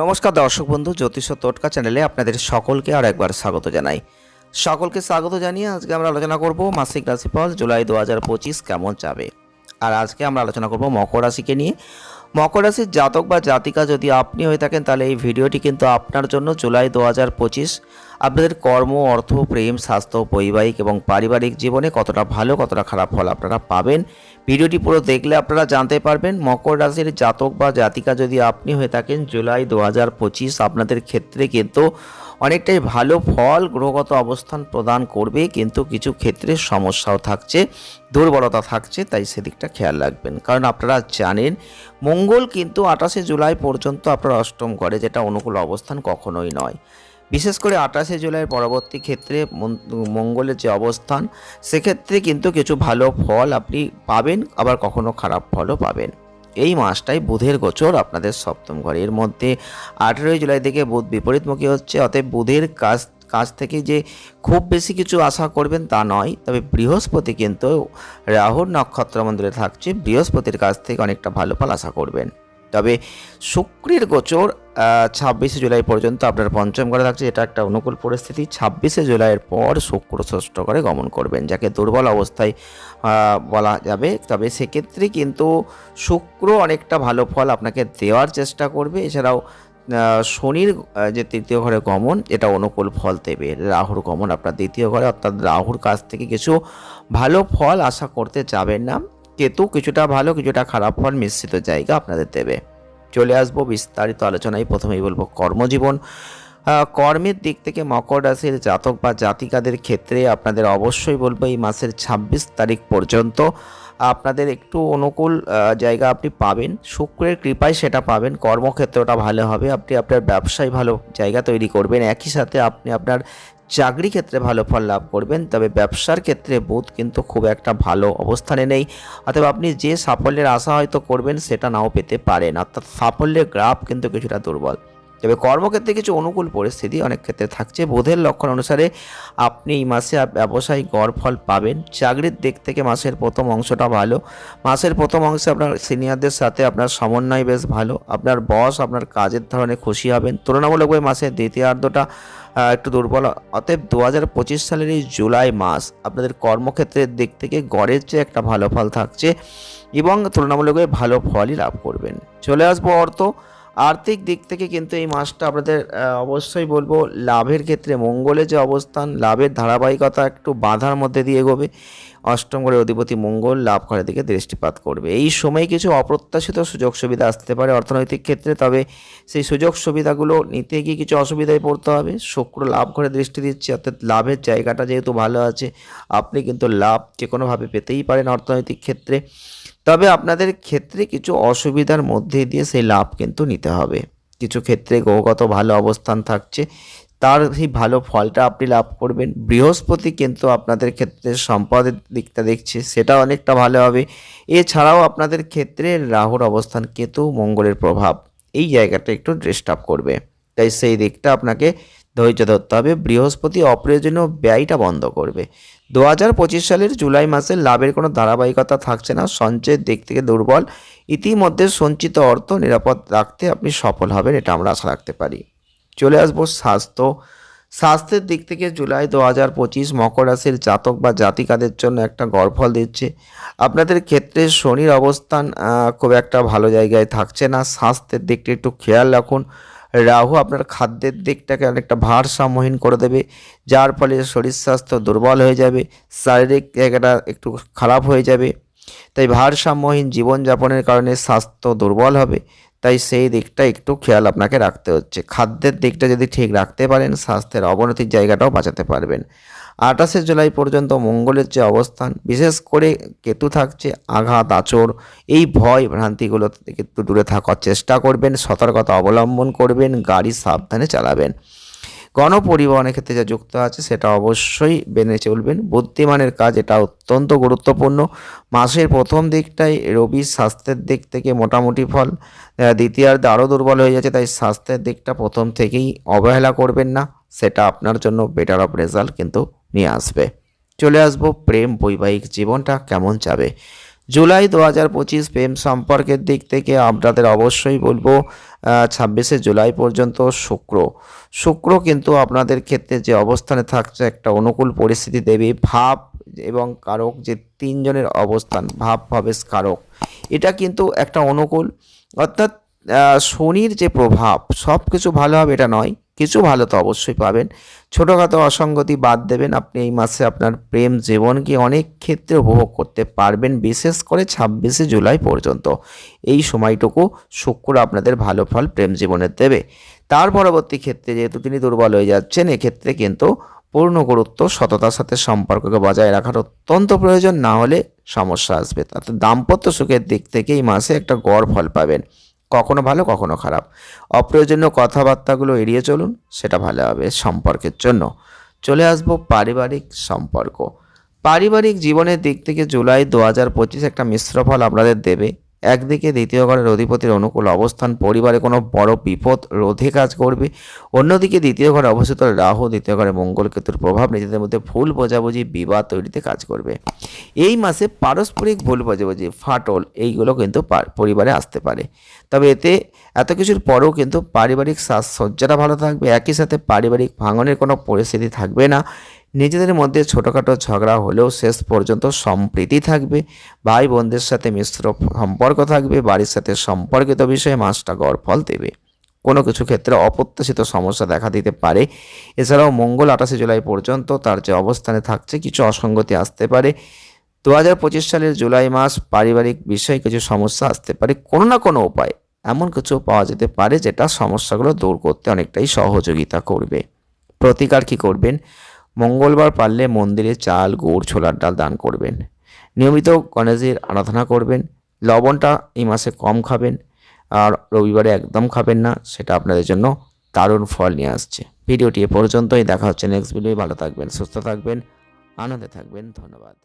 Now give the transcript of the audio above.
নমস্কার দর্শক বন্ধু, জ্যোতিষ তোটকা চ্যানেলে আপনাদের সকলকে আর একবার স্বাগত জানাই। সকলকে স্বাগত জানিয়ে আজকে আমরা আলোচনা করব মাসিক রাশিফল জুলাই দু হাজার পঁচিশ কেমন যাবে। আর আজকে আমরা আলোচনা করব মকর রাশিকে নিয়ে। মকর রাশির জাতক বা জাতিকা যদি আপনি হয়ে থাকেন, তাহলে এই ভিডিওটি কিন্তু আপনার জন্য জুলাই দু হাজার পঁচিশ। আপনাদের কর্ম, অর্থ, প্রেম, স্বাস্থ্য, বৈবাহিক এবং পারিবারিক জীবনে কতটা ভালো, কতটা খারাপ ফল আপনারা পাবেন। ভিডিওটি পুরো দেখলে আপনারা জানতে পারবেন, মকর রাশির জাতক বা জাতিকা যদি আপনি হয়ে থাকেন, জুলাই দু হাজার পঁচিশ আপনাদের ক্ষেত্রে কিন্তু অনেকটাই ভালো ফল গ্রহগত অবস্থান প্রদান করবে, কিন্তু কিছু ক্ষেত্রে সমস্যাও থাকছে, দুর্বলতা থাকছে, তাই সেদিকটা খেয়াল রাখবেন। কারণ আপনারা জানেন, মঙ্গল কিন্তু আঠাশে জুলাই পর্যন্ত আপনার অষ্টম করে যেটা অনুকূল অবস্থান কখনোই নয়। বিশেষ করে আঠাশে জুলাইয়ের পরবর্তী ক্ষেত্রে মঙ্গলের যে অবস্থান, সেক্ষেত্রে কিন্তু কিছু ভালো ফল আপনি পাবেন, আবার কখনো খারাপ ফলও পাবেন। এই মাসটাই বুধের গোচর আপনাদের সপ্তম ঘরে। এর মধ্যে আঠেরোই জুলাই থেকে বুধ বিপরীতমুখী হচ্ছে, অতএব বুধের কাজ কাজ থেকে যে খুব বেশি কিছু আশা করবেন তা নয়, তবে বৃহস্পতি কিন্তু রাহুর নক্ষত্র মন্দিরে থাকছে, বৃহস্পতির কাছ থেকে অনেকটা ভালো ফল আশা করবেন। তবে শুক্রের গোচর ছাব্বিশে জুলাই পর্যন্ত আপনার পঞ্চম ঘরে থাকছে। এটা একটা অনুকূল পরিস্থিতি। ছাব্বিশে জুলাইয়ের পর শুক্র ষষ্ঠ ঘরে গমন করবেন, যাকে দুর্বল অবস্থায় বলা যাবে। তবে সেক্ষেত্রে কিন্তু শুক্র অনেকটা ভালো ফল আপনাকে দেওয়ার চেষ্টা করবে। এছাড়াও শনির যে তৃতীয় ঘরে গমন, এটা অনুকূল ফল দেবে। রাহুর গমন আপনার দ্বিতীয় ঘরে, অর্থাৎ রাহুর কাছ থেকে কিছু ভালো ফল আশা করতে যাবেন না। কেতু কিছুটা ভালো, কিছুটা খারাপ ফল মিশ্রিত জায়গা আপনাদের দেবে। চলে আসব, বিস্তারিত আলোচনায় প্রথমেই বলব কর্মজীবন। কর্মের দিক থেকে মকর রাশির জাতক বা জাতিকাদের ক্ষেত্রে আপনাদের অবশ্যই বলব এই মাসের ২৬ তারিখ পর্যন্ত আপনাদের একটু অনুকূল জায়গা আপনি পাবেন। শুক্রের কৃপায় সেটা পাবেন, কর্মক্ষেত্রটা ভালো হবে, আপনি আপনার ব্যবসায় ভালো জায়গা তৈরি করবেন। একই সাথে আপনি আপনার চাকরি ক্ষেত্রে ভালো ফল লাভ করবেন, তবে ব্যবসার ক্ষেত্রে বুধ কিন্তু খুব একটা ভালো অবস্থানে নেই। অথবা আপনি যে সাফল্যের আশা হয়তো করবেন, সেটা নাও পেতে পারেন। অর্থাৎ সাফল্যের গ্রাফ কিন্তু কিছুটা দুর্বল। তবে কর্মক্ষেত্রে কিছু অনুকূল পরিস্থিতি অনেক ক্ষেত্রে থাকছে। বোধের লক্ষণ অনুসারে আপনি এই মাসে ব্যবসায় গড় ফল পাবেন। চাকরির দিক থেকে মাসের প্রথম অংশটা ভালো। মাসের প্রথম অংশে আপনার সিনিয়রদের সাথে আপনার সমন্বয় বেশ ভালো। আপনার বস আপনার কাজের ধরনে খুশি হবেন। তুলনামূলকভাবে মাসের দ্বিতীয়ার্ধটা একটু দুর্বল। অতএব দু হাজার পঁচিশ সালের এই জুলাই মাস আপনাদের কর্মক্ষেত্রের দিক থেকে গড়ের চেয়ে একটা ভালো ফল থাকছে এবং তুলনামূলকভাবে ভালো ফলই লাভ করবেন। চলে আসব অর্থ। আর্থিক দিক থেকে কিন্তু এই মাসটা আপনাদের অবশ্যই বলব, লাভের ক্ষেত্রে মঙ্গলের যে অবস্থান, লাভের ধারাবাহিকতা একটু বাধার মধ্যে দিয়ে এগোবে। অষ্টম ঘরে অধিপতি মঙ্গল লাভ ঘরের দিকে দৃষ্টিপাত করবে। এই সময় কিছু অপ্রত্যাশিত সুযোগ সুবিধা আসতে পারে অর্থনৈতিক ক্ষেত্রে, তবে সেই সুযোগ সুবিধাগুলো নিতে গিয়ে কিছু অসুবিধায় পড়তে হবে। শুক্র লাভ ঘরে দৃষ্টি দিচ্ছে, অর্থাৎ লাভের জায়গাটা যেহেতু ভালো আছে, আপনি কিন্তু লাভ যে কোনোভাবে পেতেই পারেন অর্থনৈতিক ক্ষেত্রে। তবে আপনাদের ক্ষেত্রে কিছু অসুবিধার মধ্যে দিয়ে সেই লাভ কিন্তু নিতে হবে। কিছু ক্ষেত্রে গ্রহগত ভালো অবস্থান থাকছে, তার সেই ভালো ফলটা আপনি লাভ করবেন। বৃহস্পতি কিন্তু আপনাদের ক্ষেত্রে সম্পদের দিকটা দেখছে, সেটা অনেকটা ভালো হবে। এছাড়াও আপনাদের ক্ষেত্রে রাহুর অবস্থান কেতু মঙ্গলের প্রভাব, এই জায়গাটা একটু ডিস্টার্ব করবে। তাই সেই দিকটা আপনাকে ধৈর্য ধরতে হবে। বৃহস্পতি অপ্রয়োজনীয় ব্যয়টা বন্ধ করবে। দু হাজার পঁচিশ সালের জুলাই মাসে লাভের কোনো ধারাবাহিকতা থাকছে না। সঞ্চয়ের দিক থেকে দুর্বল। ইতিমধ্যে সঞ্চিত অর্থ নিরাপদ রাখতে আপনি সফল হবেন, এটা আমরা আশা রাখতে পারি। চলে আসব স্বাস্থ্য। স্বাস্থ্যের দিক থেকে জুলাই দু হাজার পঁচিশ মকর রাশির জাতক বা জাতিকাদের জন্য একটা গড়ফল দিচ্ছে। আপনাদের ক্ষেত্রে শনির অবস্থান খুব একটা ভালো জায়গায় থাকছে না। স্বাস্থ্যের দিকটা একটু খেয়াল রাখুন। রাহু আপনার খাদ্যের দিকটাকে অনেকটা ভারসাম্যহীন করে দেবে, যার ফলে শরীর স্বাস্থ্য দুর্বল হয়ে যাবে, শারীরিক জায়গাটা একটু খারাপ হয়ে যাবে। তাই ভারসাম্যহীন জীবনযাপনের কারণে স্বাস্থ্য দুর্বল হবে, তাই সেই দিকটা একটু খেয়াল আপনাকে রাখতে হচ্ছে। খাদ্যের দিকটা যদি ঠিক রাখতে পারেন, স্বাস্থ্যের অবনতির জায়গাটাও বাঁচাতে পারবেন। আঠাশে জুলাই পর্যন্ত মঙ্গলের যে অবস্থান, বিশেষ করে কেতু থাকছে আঘাত, আচর, এই ভয় ভ্রান্তিগুলো থেকে একটু দূরে থাকার চেষ্টা করবেন, সতর্কতা অবলম্বন করবেন, গাড়ি সাবধানে চালাবেন। গণপরিবহনের ক্ষেত্রে যা যুক্ত আছে, সেটা অবশ্যই বেনে চলবেন। বুদ্ধিমানের কাজ, এটা অত্যন্ত গুরুত্বপূর্ণ। মাসের প্রথম দিকটায় রবি স্বাস্থ্যের দিক থেকে মোটামুটি ফল। দ্বিতীয়ার্ধে আরও দুর্বল হয়ে যাচ্ছে, তাই স্বাস্থ্যের দিকটা প্রথম থেকেই অবহেলা করবেন না। সেটা আপনার জন্য বেটার অফ রেজাল্ট কিন্তু নিয়ে আসবে। চলে আসব প্রেম বৈবাহিক জীবনটা কেমন যাবে? জুলাই দু হাজার পঁচিশ প্রেম সম্পর্কের দিক থেকে আপনাদের অবশ্যই বলব ছাব্বিশে জুলাই পর্যন্ত শুক্র। শুক্র কিন্তু আপনাদের ক্ষেত্রে যে অবস্থানে থাকছে একটা অনুকূল পরিস্থিতি দেবে, ভাব এবং কারক যে তিনজনের অবস্থান, ভাব ভাবেশ কারক। এটা কিন্তু একটা অনুকূল, অর্থাৎ শনির যে প্রভাব সব কিছু ভালো হবে এটা নয় কিছু ভালো তো অবশ্যই পাবেন। ছোটোখাটো অসঙ্গতি বাদ দেবেন, আপনি এই মাসে আপনার প্রেম জীবনকে অনেক ক্ষেত্রে উপভোগ করতে পারবেন, বিশেষ করে ছাব্বিশে জুলাই পর্যন্ত। এই সময়টুকু শুক্র আপনাদের ভালো ফল প্রেম জীবনের দেবে। তার পরবর্তী ক্ষেত্রে যেহেতু তিনি দুর্বল হয়ে যাচ্ছেন, এক্ষেত্রে কিন্তু পূর্ণ গুরুত্ব, সততার সাথে সম্পর্ককে বজায় রাখার অত্যন্ত প্রয়োজন, না হলে সমস্যা আসবে। তাতে দাম্পত্য সুখের দিক থেকে এই মাসে একটা গড় ফল পাবেন। কখনো ভালো, কখনো খারাপ। অপ্রয়োজনীয় কথাবার্তাগুলো এড়িয়ে চলুন, সেটা ভালো হবে সম্পর্কের জন্য। চলে আসব পারিবারিক সম্পর্ক। পারিবারিক জীবনের দিক থেকে জুলাই দু হাজার পঁচিশ একটা মিশ্র ফল আপনাদের দেবে। একদিকে দ্বিতীয় ঘরের অধিপতির অনুকূল অবস্থান, পরিবারে কোনো বড় বিপদ, রোধে কাজ করবে। অন্যদিকে দ্বিতীয় ঘরে অবস্থিত রাহু, দ্বিতীয় ঘরে মঙ্গল কেতুর প্রভাব, নিজেদের মধ্যে ভুল বোঝাবুঝি, বিবাদ তৈরিতে কাজ করবে। এই মাসে পারস্পরিক ভুল বোঝাবুঝি, ফাটল, এইগুলো কিন্তু পরিবারে আসতে পারে। তবে এতে এত কিছুর পরেও কিন্তু পারিবারিক সাজসজ্জাটা ভালো থাকবে। একই সাথে পারিবারিক ভাঙনের কোনো পরিস্থিতি থাকবে না। নিজেদের মধ্যে ছোটোখাটো ঝগড়া হলেও শেষ পর্যন্ত সম্প্রীতি থাকবে। ভাই বোনদের সাথে মিশ্র সম্পর্ক থাকবে, বাড়ির সাথে সম্পর্কিত বিষয়ে মাসটা গড় ফল দেবে। কোনো কিছু ক্ষেত্রে অপ্রত্যাশিত সমস্যা দেখা দিতে পারে। এছাড়াও মঙ্গল আঠাশে জুলাই পর্যন্ত তার যে অবস্থানে থাকছে, কিছু অসঙ্গতি আসতে পারে। দু হাজার পঁচিশ সালের জুলাই মাস পারিবারিক বিষয়ে কিছু সমস্যা আসতে পারে। কোনো না কোনো উপায় এমন কিছু পাওয়া যেতে পারে, যেটা সমস্যাগুলো দূর করতে অনেকটাই সহযোগিতা করবে। প্রতিকার কি করবেন? মঙ্গলবার পারলে মন্দিরে চাল, গুড়, ছোলার ডাল দান করবেন। নিয়মিত গণেশের আরাধনা করবেন। লবণটা এই মাসে কম খাবেন আর রবিবারে একদম খাবেন না, সেটা আপনাদের জন্য দারুণ ফল নিয়ে আসছে। ভিডিওটি এ পর্যন্তই, দেখা হচ্ছে নেক্সট ভিডিও ভালো থাকবেন, সুস্থ থাকবেন, আনন্দে থাকবেন, ধন্যবাদ।